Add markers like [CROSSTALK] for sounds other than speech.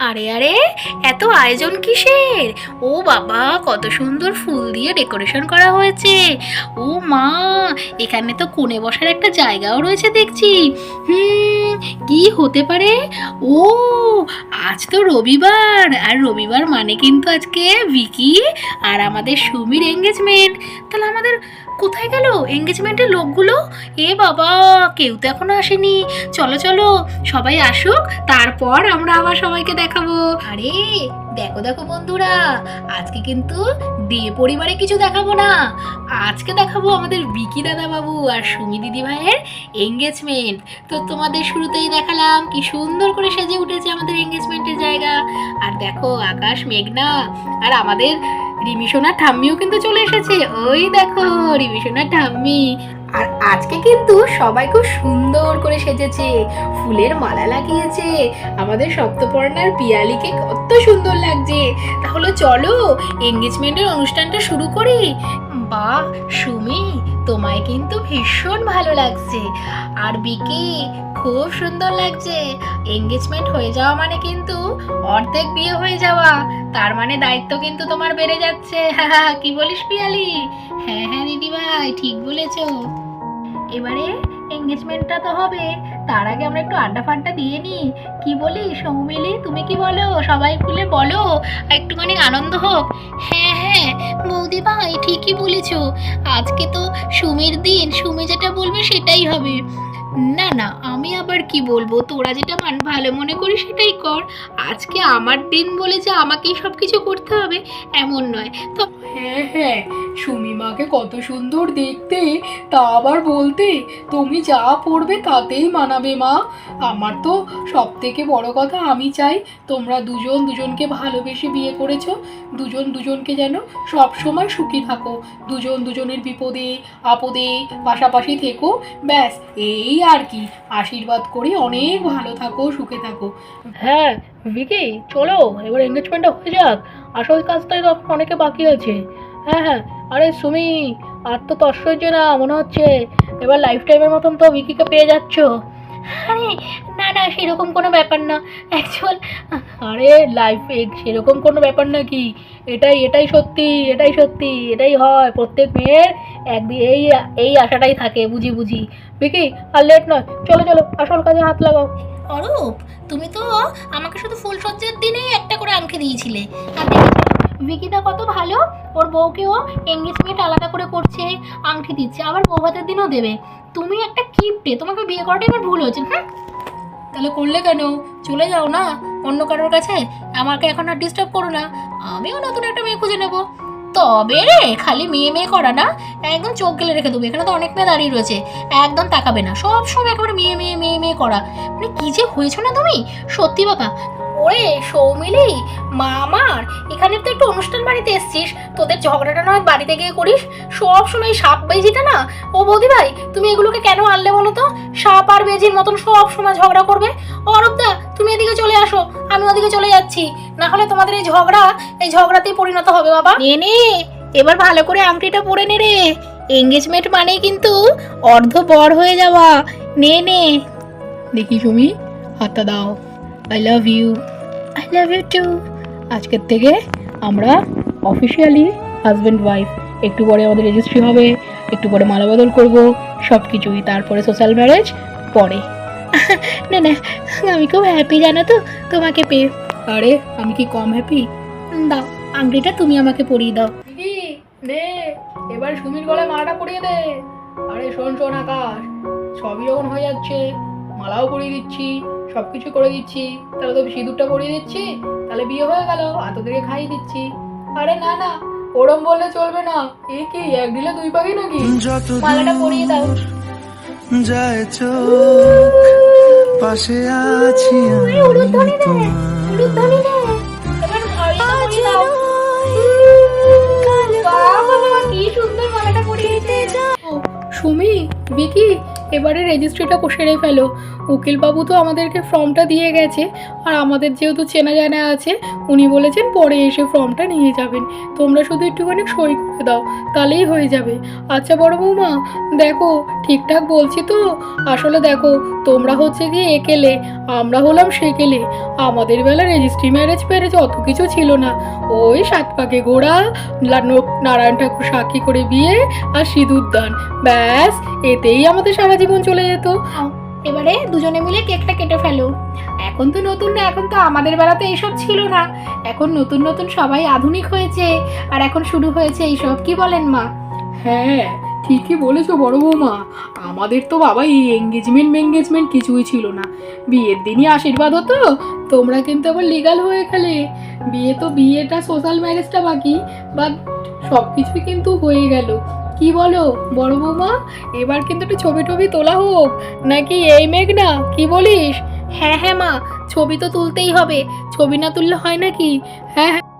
আরে আরে, এত আয়োজন কিসের? ও বাবা, কত সুন্দর ফুল দিয়ে ডেকোরেশন করা হয়েছে। ও মা, এখানে তো কোণে বসার একটা জায়গাও রয়েছে দেখছি। হুম কি হতে পারে? ও, আজ তো রবিবার। আর রবিবার মানে কিন্তু আজকে ভিকি আর আমাদের সুমির এঙ্গেজমেন্ট তাহলে আমাদের কোথায় গেল এঙ্গেজমেন্টের লোকগুলো? এ বাবা, কেউ তো এখনও আসেনি। চলো চলো, সবাই আসুক, তারপর আমরা আবার সবাইকে দেখাবো। আরে দেখো দেখো বন্ধুরা, আজকে কিন্তু দিয়ে পরিবারে কিছু দেখাবো না। আজকে দেখাবো আমাদের বিকি দাদা বাবু আর সুমি দিদি ভাইয়ের এঙ্গেজমেন্ট তো তোমাদের শুরুতেই দেখালাম কি সুন্দর করে সেজে উঠেছে আমাদের এঙ্গেজমেন্টের জায়গা। আর দেখো, আকাশ, মেঘনা আর আমাদের রিমিশোনার ঠাম্মিও কিন্তু চলে এসেছে। ওই দেখো, রিমিশোনার ঠাম্মি। আর আজকে কিন্তু সবাই খুব সুন্দর করে সেজেছে, ফুলের মালা লাগিয়েছে, আমাদের সপ্তপর্ণার পিয়ালিকে কত সুন্দর লাগছে। তাহলে চলো এঙ্গেজমেন্টের অনুষ্ঠানটা শুরু করি। বাহ, সুমি, তোমায় কিন্তু ভীষণ ভালো লাগছে। আর বিকি, খুব সুন্দর লাগছে। এঙ্গেজমেন্ট হয়ে যাওয়া মানে কিন্তু অর্ধেক বিয়ে হয়ে যাওয়া। তার মানে দায়িত্ব কিন্তু তোমার বেড়ে যাচ্ছে। [LAUGHS] কি বলিস পিয়ালি? হ্যাঁ হ্যাঁ দিদি ভাই ঠিক বলেছ। এবারে এঙ্গেজমেন্টটা তো হবে। তার আগে আমরা একটু আড্ডা ফাড্ডা দিয়ে নিই কি বলি, সৌমিলি, তুমি কি বলো? সবাই খুলে বলো। একটুখানি আনন্দ হোক। হ্যাঁ হ্যাঁ বৌদি ভাই, ঠিকই বলেছ। আজকে তো সুমির দিন। সুমি যেটা বলবে সেটাই হবে। না না, আমি আবার কি বলব? তোরা যেটা মান, ভালো মনে করিস সেটাই কর। আজকে আমার দিন বলে যে আমাকেই সব কিছু করতে হবে, এমন নয়। তো হ্যাঁ হ্যাঁ সুমিমাকে কত সুন্দর দেখতে। তা আবার বলতে, তুমি যা পড়বে তাতেই মানাবে, মা। আমার তো সব থেকে বড় কথা আমি চাই, তোমরা দুজন দুজনকে ভালোবেসে বিয়ে করেছ। দুজন দুজনকে যেন সব সময় সুখী থাকো। দুজন দুজনের বিপদে, আপদে পাশাপাশি থেকো। ব্যাস, এই আর কি। আশীর্বাদ করি অনেক ভালো থাকো সুখে থাকো। হ্যাঁ ভিকি চলো এবার এঙ্গেজমেন্টটা হয়ে যাক। আসল কাজটাই তো এখন অনেকে বাকি আছে। হ্যাঁ হ্যাঁ আরে সুমি আর তো হচ্ছে না মনে হচ্ছে এবার লাইফ টাইমের মতন তো ভিকিকে পেয়ে যাচ্ছ। আরে না না সেরকম কোনো ব্যাপার না। অ্যাকচুয়াল আরে লাইফে সেরকম কোনো ব্যাপার নাকি? এটাই এটাই সত্যি এটাই সত্যি এটাই হয়। প্রত্যেক মেয়ের একদিন এই এই আশাটাই থাকে, বুঝি বুঝি। ভিকি, আর লেট নয়। চলো চলো, আসল কাজে হাত লাগাও। অরূপ, তুমি তো আমাকে শুধু ফুলসজ্জার দিনেই একটা করে আংটি দিয়েছিলে। আর ভিকিটা কত ভালো। ওর বউকেও এঙ্গেজমেন্ট আলাদা করে করছে, আংটি দিচ্ছে। আবার বৌভাতের দিনও দেবে। তুমি একটা কিপটে তোমাকে বিয়ে করাটাই আমার ভুল হয়েছে হুম তাহলে করলে কেন? চলে যাও না। অন্য কারোর কাছে। আমাকে এখন আর ডিস্টার্ব করো না। আমিও নতুন একটা মেয়ে খুঁজে নেব। তবে রে, খালি মেয়ে মেয়ে করা না? একদম চোখ গেলে রেখে দেবো। এখানে তো অনেক মেয়ে দাঁড়িয়ে রয়েছে। একদম তাকাবে না। সব সময় একেবারে মেয়ে মেয়ে মেয়ে মেয়ে করা। মানে কি যে হয়েছো না তুমি? সত্যি বাবা। ওরে সৌমিলি মা আমার এখানে তো একটু অনুষ্ঠান বাড়িতে এসছিস। তোদের ঝগড়াটা নয় বাড়িতে গিয়ে করিস। সব সময় এই সাপ বেজিটা না? ও বৌদি ভাই তুমি এগুলোকে কেন আনলে বলো তো? সাপ আর বেজির মতন সব সময় ঝগড়া করবে। অরবদা তুমি এদিকে চলে আসো। আমি ওদিকে চলে যাচ্ছি। না হলে তোমাদের এই ঝগড়া এই ঝগড়াতেই পরিণত হবে বাবা। নে নে এবার ভালো করে আংটিটা পরে নে রে। এঙ্গেজমেন্ট মানেই কিন্তু অর্ধ বর হয়ে যাওয়া। নে নে। দেখি সুমি হাতটা দাও। I love you I love you too আজকের থেকে আমরা অফিসিয়ালি হাজব্যান্ড ওয়াইফ একটু পরে আমাদের রেজিস্ট্রি হবে, একটু পরে মালা বদল করব সব কিছুই তারপরে সোশ্যাল ম্যারেজ পরে। [LAUGHS] না না, আমি খুব হ্যাপি জানো তো, তোমাকে পেয়ে। আরে, আমি কি কম হ্যাপি দাও, আংটিটা তুমি আমাকে পরিয়ে দাও। দে, এবার সুমির গলায় মালাটা পরিয়ে দে। আরে শোন শোন, আকাশ সবই যখন হয়ে যাচ্ছে মালাও পরিয়ে দিচ্ছি সব কিছু করে দিচ্ছি তাহলে তো সিঁদুরটা পরিয়ে দিচ্ছি তাহলে বিয়ে হয়ে গেল এত থেকে খাইয়ে দিচ্ছি। আরে না না ওরম বললে চলবে না। এ কি এক দিলে দুই পাখি নাকি? মালাটা পরিয়ে দাও। যায় চোখ পাশে আছি আমি তোমার। সুমি বিকি এবারে রেজিস্ট্রিটা সেরে ফেলো। উকিলবাবু তো আমাদেরকে ফর্মটা দিয়ে গেছে। আর আমাদের যেহেতু চেনা জানা আছে, উনি বলেছেন পরে এসে ফর্মটা নিয়ে যাবেন। তোমরা শুধু একটুখানি সই করে দাও, তাহলেই হয়ে যাবে। আচ্ছা বড় বৌমা, দেখো, ঠিকঠাক বলছি তো? আসলে দেখো, তোমরা হচ্ছে গিয়ে একেলে আমরা হলাম সেকেলে। আমাদের বেলা রেজিস্ট্রি ম্যারেজ ফ্যারেজ অত কিছু ছিল না। ওই সাত পাকে ঘোড়া নারায়ণ ঠাকুর সাক্ষী করে বিয়ে আর সিঁদুর দান। ব্যাস এতেই আমাদের সারা জীবন চলে যেত। এবারে দুজনে মিলে কেকটা কেটে ফেলো। এখন তো নতুন না এখন তো আমাদের বেলাতে এইসব ছিল না। এখন নতুন নতুন সবাই আধুনিক হয়েছে। আর এখন শুরু হয়েছে এইসব কি বলেন মা? হ্যাঁ ঠিকই বলেছ বড় বৌমা। আমাদের তো বাবা এই এঙ্গেজমেন্ট মেঙ্গেজমেন্ট কিছুই ছিল না। বিয়ের দিনই আশীর্বাদ হতো, তোমরা কিন্তু আবার লিগাল হয়ে গেলে। বিয়ে তো বিয়েটা সোশ্যাল ম্যারেজটা বাকি বা সব কিছুই কিন্তু হয়ে গেল। কি বলো বড় বৌমা? এবার কিন্তু একটু ছবি টবি তোলা হোক। নাকি এই মেঘ না কি বলিস? হ্যাঁ হ্যাঁ মা, ছবি তো তুলতেই হবে। ছবি না তুললে হয় নাকি? হ্যাঁ হ্যাঁ।